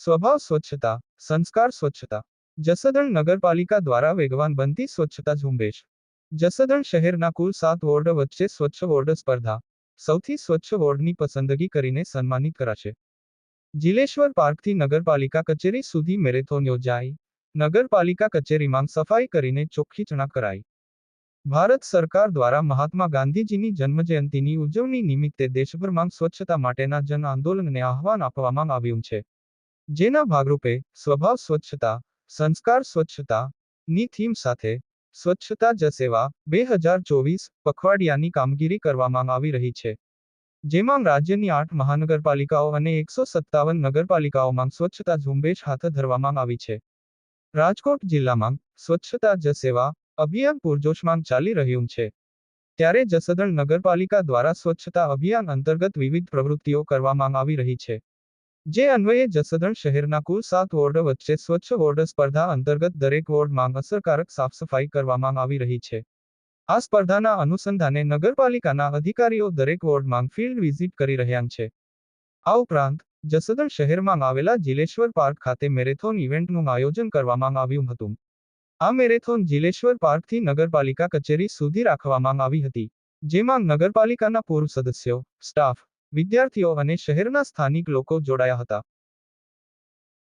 સ્વભાવ સ્વચ્છતા, સંસ્કાર સ્વચ્છતા. જસદણ નગરપાલિકા દ્વારા વેગવાન બનતી સ્વચ્છતા ઝુંબેશ. જસદણ શહેરના કુલ સાત વોર્ડ વચ્ચે સ્વચ્છ વોર્ડ સ્પર્ધા. સૌથી સ્વચ્છ વોર્ડની પસંદગી કરીને સન્માનિત કરાશે. જિલેશ્વર પાર્કથી નગરપાલિકા કચેરી સુધી મેરેથોન યોજાઈ. નગરપાલિકા કચેરીમાં સફાઈ કરીને ચોખ્ખી ચણા કરાઈ. ભારત સરકાર દ્વારા મહાત્મા ગાંધીજીની જન્મજયંતિની ઉજવણી નિમિત્તે દેશભરમાં સ્વચ્છતા માટેના જન આંદોલનને આહવાન આપવામાં આવ્યું છે. જેના ભાગરૂપે સ્વભાવ સ્વચ્છતા, સંસ્કાર સ્વચ્છતા, ની થીમ સાથે સ્વચ્છતા જ સેવા બે હજાર ચોવીસ પખવાડિયાની કામગીરી કરવામાં આવી રહી છે. જેમાં રાજ્યની આઠ મહાનગરપાલિકાઓ અને એકસો સત્તાવન નગરપાલિકાઓમાં સ્વચ્છતા ઝુંબેશ હાથ ધરવામાં આવી છે. રાજકોટ જિલ્લામાં સ્વચ્છતા જ સેવા અભિયાન પૂરજોશમાં ચાલી રહ્યું છે. ત્યારે જસદણ નગરપાલિકા દ્વારા સ્વચ્છતા અભિયાન અંતર્ગત વિવિધ પ્રવૃત્તિઓ કરવામાં આવી રહી છે. જે અન્વયે જસદણ શહેરના કુલ સાત વોર્ડ વચ્ચે સ્વચ્છ વોર્ડ સ્પર્ધા અંતર્ગત દરેક વોર્ડમાં અસરકારક સાફ સફાઈ કરવામાં આવી રહી છે. આ સ્પર્ધાના અનુસંધાને નગરપાલિકાના અધિકારીઓ દરેક વોર્ડમાં ફિલ્ડ વિઝિટ કરી રહ્યા છે. આ ઉપરાંત, જસદણ શહેરમાં આવેલા જિલેશ્વર પાર્ક ખાતે મેરેથોન ઇવેન્ટનું આયોજન કરવામાં આવ્યું હતું. આ મેરેથોન જિલેશ્વર પાર્કથી નગરપાલિકા કચેરી સુધી રાખવામાં આવી હતી, જેમાં નગરપાલિકાના પૂર્વ સદસ્યો, સ્ટાફ વિદ્યાર્થીઓ અને શહેરના સ્થાનિક લોકો જોડાયા હતા.